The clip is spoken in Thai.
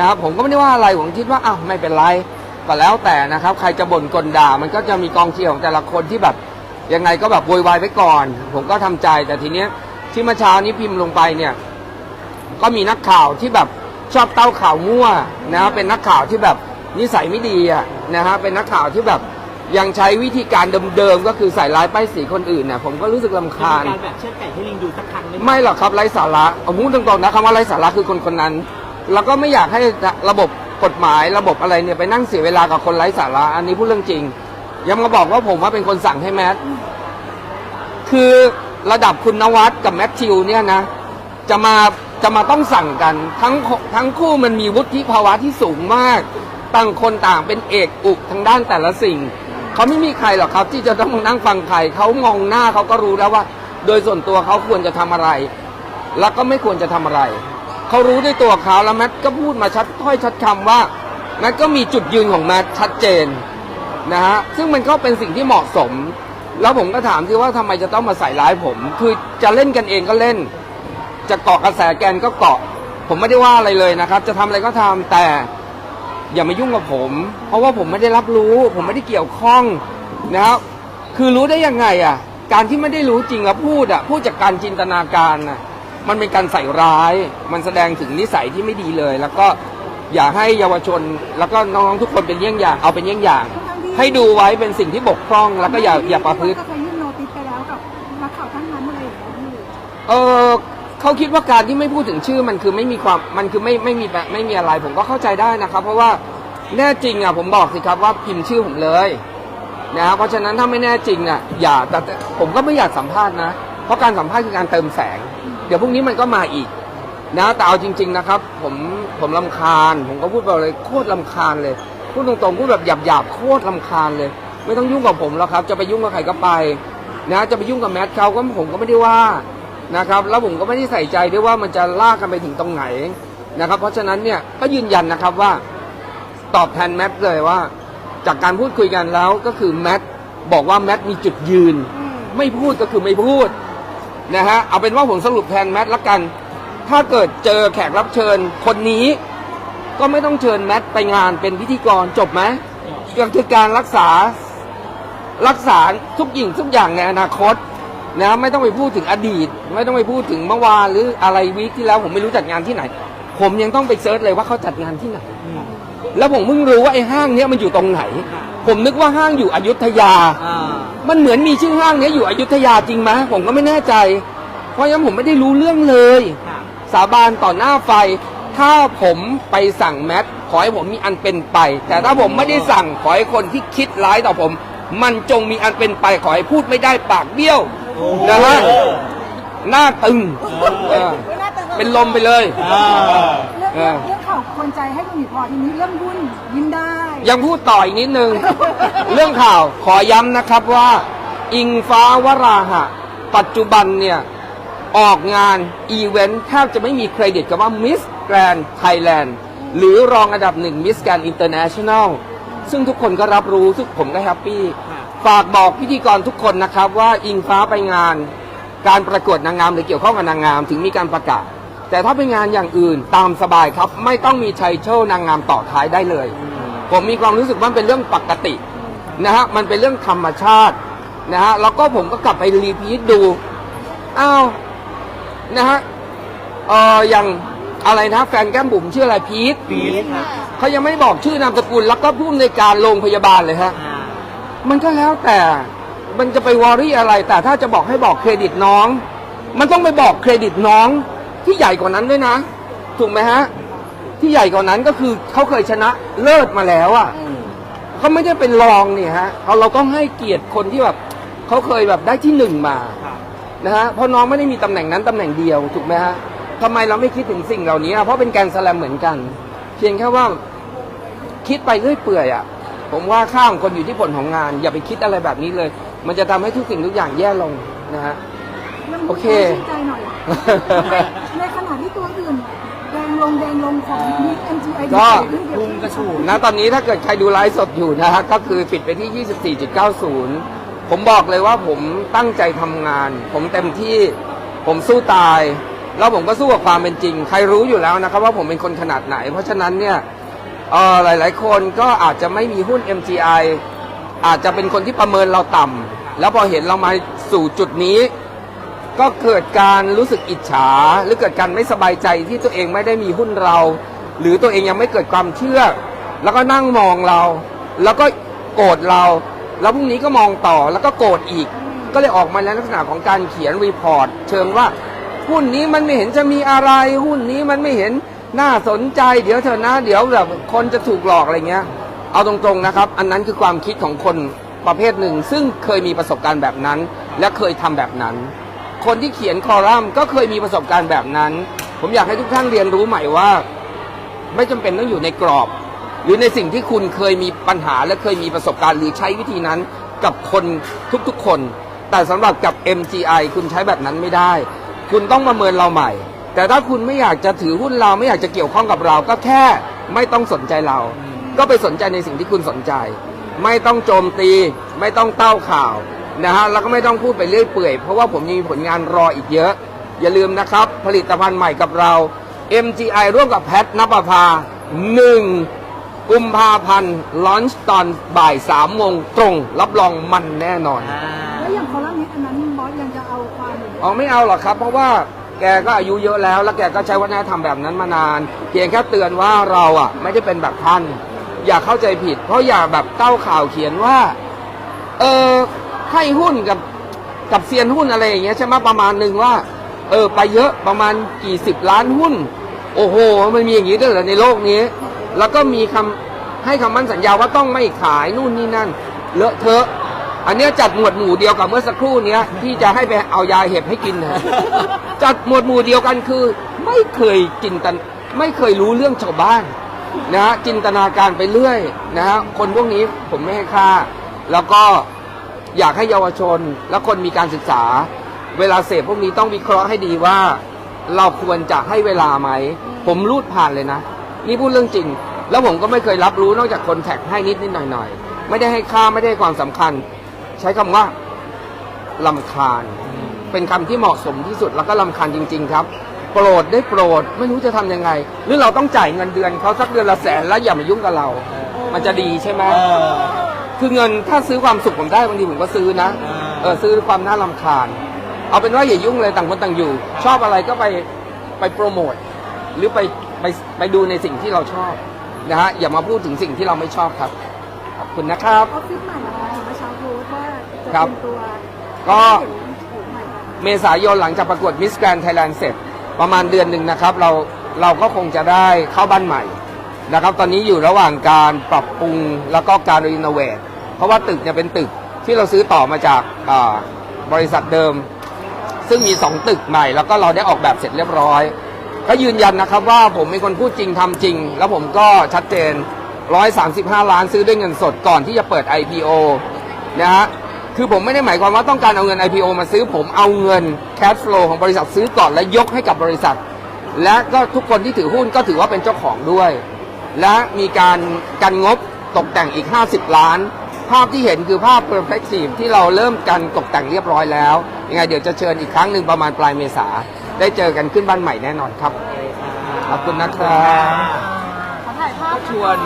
นะครับผมก็ไม่ได้ว่าอะไรผมคิดว่าอ้าวไม่เป็นไรก็แล้วแต่นะครับ ใครจะบ่นกลด่า มันก็จะมีกองเชียร์ของแต่ละคนที่แบบยังไงก็แบบโวยวายไว้ก่อน ผมก็ทำใจแต่ทีเนี้ยที่เมื่อเช้านี้พิมพ์ลงไปเนี่ยก็มีนักข่าวที่แบบชอบเต้าข่าวมั่วนะฮะเป็นนักข่าวที่แบบนิสัยไม่ดีอะนะฮะเป็นนักข่าวที่แบบยังใช้วิธีการเดิมๆก็คือใส่ร้ายป้ายสีคนอื่นเนี่ยผมก็รู้สึกลำคาญการแบบเชือดไก่ให้ลิงดูสักครั้งไหมไม่หรอกครับไร้สาระเอาพูดตรงๆนะคำว่าไร้สาระคือคนคนนั้น แล้วก็ไม่อยากให้ระบบกฎหมายระบบอะไรเนี่ยไปนั่งเสียเวลากับคนไร้สาระ อันนี้พูดเรื่องจริง ยังมาบอกว่าผมว่าเป็นคนสั่งให้แมทคือระดับคุณนวัดกับแมทธิวเนี่ยนะ จะมาจะมาต้องสั่งกันทั้งทั้งคู่มันมีวุฒิภาวะที่สูงมาก ต่างคนต่างเป็นเอกอุกทางด้านแต่ละสิ่ง เขาไม่มีใครหรอกครับ ที่จะต้องนั่งฟังใครเขามองหน้าเขาก็รู้แล้วว่า โดยส่วนตัวเขาควรจะทำอะไร แล้วก็ไม่ควรจะทำอะไร เขารู้ด้วยตัวเขาแล้วแมทก็พูดมาชัดถ้อยชัดคำว่าแมทก็มีจุดยืนของแมทชัดเจนนะฮะซึ่งมันก็เป็นสิ่งที่เหมาะสม แล้วผมก็ถามที่ว่าทำไมจะต้องมาใส่ร้ายผม คือจะเล่นกันเองก็เล่น จะเกาะกระแสแกนก็เกาะ ผมไม่ได้ว่าอะไรเลยนะครับ จะทำอะไรก็ทำแต่อย่ามายุ่งกับผม เพราะว่าผมไม่ได้รับรู้ ผมไม่ได้เกี่ยวข้องนะครับคือรู้ได้ยังไงอะ การที่ไม่ได้รู้จริงแล้วพูดอะพูดจากการจินตนาการน่ะ มันเป็นการใส่ร้าย มันแสดงถึงนิสัยที่ไม่ดีเลย แล้วก็อย่าให้เยาวชน แล้วก็น้องๆทุกคนเป็นเยี่ยงอย่าง เอาเป็นเยี่ยงอย่าง ให้ดูไว้เป็นสิ่งที่บกพร่อง แล้วก็อย่าอย่าประพฤติก็เคยยื่นโนติสไปแล้วกับนักข่าวท่านนั้นอะไรอย่างเงี้ยพี่เออเขาคิดว่าการที่ไม่พูดถึงชื่อมันคือไม่มีความ มันคือไม่ไม่มีแบบไม่มีอะไร ผมก็เข้าใจได้นะครับ เพราะว่าแน่จริงอะผมบอกสิครับว่าพิมพ์ชื่อผมเลยนะครับเพราะฉะนั้นถ้าไม่แน่จริงอะอย่าแต่แต่ผมก็ไม่อยากสัมภาษณ์นะ เพราะการสัมภาษณ์คือการเติมแสงเดี๋ยวพรุ่งนี้มันก็มาอีก นะแต่เอาจริง ๆนะครับ ผมผมลำคาญ ผมก็พูดไปเลยโคตรลำคาญเลย พูดตรงๆพูดแบบหยาบๆโคตรลำคาญเลย ไม่ต้องยุ่งกับผมแล้วครับ จะไปยุ่งกับใครก็ไป นะ จะไปยุ่งกับแมทเขาก็ผมก็ไม่ได้ว่านะครับ แล้วผมก็ไม่ได้ใส่ใจด้วยว่ามันจะลากกันไปถึงตรงไหนนะครับ เพราะฉะนั้นเนี่ยก็ยืนยันนะครับว่าตอบแทนแมทเลยว่า จากการพูดคุยกันแล้วก็คือแมทบอกว่าแมทมีจุดยืน ไม่พูดก็คือไม่พูด นะฮะเอาเป็นว่าผมสรุปแทนแมทละกัน ถ้าเกิดเจอแขกรับเชิญคนนี้ ก็ไม่ต้องเชิญแมทไปงานเป็นพิธีกรจบไหมก็คือการรักษารักษาทุกอย่างทุกอย่างในอนาคตนะไม่ต้องไปพูดถึงอดีต ไม่ต้องไปพูดถึงเมื่อวานหรืออะไรวีคที่แล้วผมไม่รู้จัดงานที่ไหน ผมยังต้องไปเซิร์ชเลยว่าเขาจัดงานที่ไหน แล้วผมเพิ่งรู้ว่าไอ้ห้างเนี้ยมันอยู่ตรงไหน ผมนึกว่าห้างอยู่อยุธยา อ่ามันเหมือนมีชื่อห้างเนี้ยอยู่อยุธยาจริงไหมผมก็ไม่แน่ใจ เพราะฉะนั้นผมไม่ได้รู้เรื่องเลย ค่ะสาบานต่อหน้าไฟ ถ้าผมไปสั่งแมทขอให้ผมมีอันเป็นไป แต่ถ้าผมไม่ได้สั่งขอให้คนที่คิดร้ายต่อผม มันจงมีอันเป็นไปขอให้พูดไม่ได้ปากเบี้ยวนะฮะหน้าตึงเออเป็นลมไปเลยอ่าเรื่องเรื่อง ข่าวคนใจให้คุณหมีพอทีนี้เรื่องหุ้นยิ้มได้ ยังพูดต่ออีกนิดนึง เรื่องข่าวขอย้ำนะครับว่า อิงฟ้าวราหะ ปัจจุบันเนี่ย ออกงานอีเวนต์แทบจะไม่มีเครดิตกับว่า Miss Grand Thailand หรือรองอันดับหนึ่ง Miss Grand International ซึ่งทุกคนก็รับรู้ทุกผมก็แฮปปี้ฝากบอกพิธีกรทุกคนนะครับว่าอิงฟ้าไปงาน การประกวดนางงามหรือเกี่ยวข้องกับนางงาม ถึงมีการประกาศ แต่ถ้าเป็นงานอย่างอื่นตามสบายครับ ไม่ต้องมีชัยเชิญนางงามต่อท้ายได้เลย ผมมีความรู้สึกว่ามันเป็นเรื่องปกตินะฮะมันเป็นเรื่องธรรมชาตินะฮะแล้วก็ผมก็กลับไปรีพีทดูอ้าวนะฮะเอออย่างอะไรนะแฟนแก้มบุ๋มชื่ออะไรพีทปีนี้ค่ะเขายังไม่บอกชื่อนามสกุลแล้วก็ผู้อำนวยการโรงพยาบาลเลยฮะอ่ามันก็แล้วแต่มันจะไปวอรี่อะไร แต่ถ้าจะบอกให้บอกเครดิตน้อง มันต้องไปบอกเครดิตน้อง ที่ใหญ่กว่านั้นด้วยนะ ถูกไหมฮะ ที่ใหญ่กว่านั้นก็คือเขาเคยชนะเลิศมาแล้วอะเขาไม่ได้เป็นรองเนี่ยฮะเราเราต้องให้เกียรติคนที่แบบเขาเคยแบบได้ที่หนึ่งมาค่ะนะฮะเพราะน้องไม่ได้มีตำแหน่งนั้นตำแหน่งเดียวถูกไหมฮะทำไมเราไม่คิดถึงสิ่งเหล่านี้อะเพราะเป็นแกรนด์สแลมเหมือนกัน เพียงแค่ว่าคิดไปเรื่อยเปื่อยอะผมว่าค่าของคนอยู่ที่ผลของงาน อย่าไปคิดอะไรแบบนี้เลย มันจะทำให้ทุกสิ่งทุกอย่างแย่ลงนะฮะ เรื่องโอหุ้นเค ชื่นใจหน่อยในขณะที่ตัวอื่นแดงลงแดงลงของมิส MGI ก็ พุ่งกระฉูดนะตอนนี้ถ้าเกิดใครดูไลฟ์สดอยู่นะฮะก็คือปิดไปที่ 24.90 ผมบอกเลยว่าผมตั้งใจทำงาน ผมเต็มที่ผมสู้ตาย แล้วผมก็สู้กับความเป็นจริง ใครรู้อยู่แล้วนะครับว่าผมเป็นคนขนาดไหน เพราะฉะนั้นเนี่ยเอ่อหลาย ๆ คนก็อาจจะไม่มีหุ้น MGI อาจจะเป็นคนที่ประเมินเราต่ำแล้วพอเห็นเรามาสู่จุดนี้ ก็เกิดการรู้สึกอิจฉา หรือเกิดการไม่สบายใจที่ตัวเองไม่ได้มีหุ้นเรา หรือตัวเองยังไม่เกิดความเชื่อ แล้วก็นั่งมองเรา แล้วก็โกรธเรา แล้วพรุ่งนี้ก็มองต่อแล้วก็โกรธอีก ก็เลยออกมาในลักษณะของการเขียนรีพอร์ตเชิงว่าหุ้นนี้มันไม่เห็นจะมีอะไรหุ้นนี้มันไม่เห็นน่าสนใจ เดี๋ยวเถอะนะเดี๋ยวแบบคนจะถูกหลอกอะไรเงี้ย เอาตรงๆนะครับ อันนั้นคือความคิดของคนประเภทหนึ่ง ซึ่งเคยมีประสบการณ์แบบนั้น และเคยทำแบบนั้น คนที่เขียนคอลัมน์ก็เคยมีประสบการณ์แบบนั้น ผมอยากให้ทุกท่านเรียนรู้ใหม่ว่า ไม่จำเป็นต้องอยู่ในกรอบ หรือในสิ่งที่คุณเคยมีปัญหาและเคยมีประสบการณ์หรือใช้วิธีนั้นกับคนทุกๆคน แต่สำหรับกับ MGI คุณใช้แบบนั้นไม่ได้ คุณต้องประเมินเราใหม่ แต่ถ้าคุณไม่อยากจะถือหุ้นเราไม่อยากจะเกี่ยวข้องกับเรา ก็แค่ไม่ต้องสนใจเรา ก็ไปสนใจในสิ่งที่คุณสนใจ ไม่ต้องโจมตี ไม่ต้องเต้าข่าว นะฮะแล้วก็ไม่ต้องพูดไปเรื่อยเปื่อย เพราะว่าผมยังมีผลงานรออีกเยอะ อย่าลืมนะครับ ผลิตภัณฑ์ใหม่กับเรา MGI ร่วมกับแพทนปภา1 กุมภาพันธ์ลอนช์ตอนบ่าย3โมงตรง รับรองมันแน่นอน แล้วอย่างคอลัมน์นี้อันนั้นบอสยังจะเอาความอยู่อ๋อไม่เอาหรอกครับ เพราะว่าแกก็อายุเยอะแล้ว แล้วแกก็ใช้วัฒนธรรมแบบนั้นมานาน เพียงแค่เตือนว่าเราอะ ไม่ได้เป็นแบบท่าน อย่าเข้าใจผิด เพราะอย่าแบบเต้าข่าวเขียนว่า เออ ให้หุ้นกับกับเซียนหุ้นอะไรอย่างเงี้ยใช่ไหมประมาณหนึ่งว่า เออ ไปเยอะประมาณกี่สิบล้านหุ้น โอ้โห มันมีอย่างนี้ด้วยเหรอในโลกนี้ แล้วก็มีคำให้คำมั่นสัญญาว่าต้องไม่ขายนู่นนี่นั่น เลอะเทอะ อันเนี้ยจัดหมวดหมู่เดียวกับเมื่อสักครู่เนี้ยที่จะให้ไปเอายาเห็บให้กินนะจัดหมวดหมู่เดียวกันคือ ไม่เคยจินตนไม่เคยรู้เรื่องชาวบ้านนะฮะจินตนาการไปเรื่อยนะฮะคนพวกนี้ผมไม่ให้ค่า แล้วก็ อยากให้เยาวชนและคนมีการศึกษา เวลาเสพพวกนี้ต้องวิเคราะห์ให้ดีว่า เราควรจะให้เวลาไหม ผมรูดผ่านเลยนะ นี่พูดเรื่องจริง แล้วผมก็ไม่เคยรับรู้นอกจากคนแท็กให้นิดนิดหน่อยหน่อยไม่ได้ให้ค่าไม่ได้ความสำคัญ ใช้คำว่าลำคาญ เป็นคำที่เหมาะสมที่สุดแล้วก็ลำคาญจริง ๆ ครับ โปรดได้โปรดไม่รู้จะทำยังไง หรือเราต้องจ่ายเงินเดือนเขาสักเดือนละแสนแล้วอย่ามายุ่งกับเรา มันจะดีใช่ไหม คือเงินถ้าซื้อความสุขผมได้บางทีผมก็ซื้อนะอ่าเออซื้อความน่ารำคาญ เอาเป็นว่าอย่ายุ่งเลยต่างคนต่างอยู่ ชอบอะไรก็ไปไปโปรโมทหรือไปไปไปดูในสิ่งที่เราชอบนะฮะอย่ามาพูดถึงสิ่งที่เราไม่ชอบครับขอบคุณนะครับออฟฟิศใหม่นะคะเห็นเมื่อเช้าโพสต์ว่าจะครับเป็นตัวก็เห็นถูกใหม่ค่ะเมษายนหลังจากประกวดมิสแกรนไทยแลนด์เสร็จประมาณเดือนหนึ่งนะครับ เราเราก็คงจะได้เข้าบ้านใหม่นะครับ ตอนนี้อยู่ระหว่างการปรับปรุงแล้วก็การรีโนเวท เพราะว่าตึกเนี่ยเป็นตึกที่เราซื้อต่อมาจากบริษัทเดิม ซึ่งมี 2 ตึกใหม่ แล้วก็เราได้ออกแบบเสร็จเรียบร้อย ก็ยืนยันนะครับว่าผมเป็นคนพูดจริงทำจริง แล้วผมก็ชัดเจน 135 ล้านซื้อด้วยเงินสดก่อนที่จะเปิด IPO นะฮะคือผมไม่ได้หมายความว่าต้องการเอาเงิน IPO มาซื้อผมเอาเงิน cash flow ของบริษัทซื้อก่อนและยกให้กับบริษัท และก็ทุกคนที่ถือหุ้นก็ถือว่าเป็นเจ้าของด้วย และมีการกันงบตกแต่งอีก 50 ล้าน ภาพที่เห็นคือภาพ Perfective ที่เราเริ่มกันตกแต่งเรียบร้อยแล้วยังไงเดี๋ยวจะเชิญอีกครั้งหนึ่งประมาณปลายเมษา ได้เจอกันขึ้นบ้านใหม่แน่นอนครับ ขอบคุณนะครับ ขอถ่ายภาพ ชวน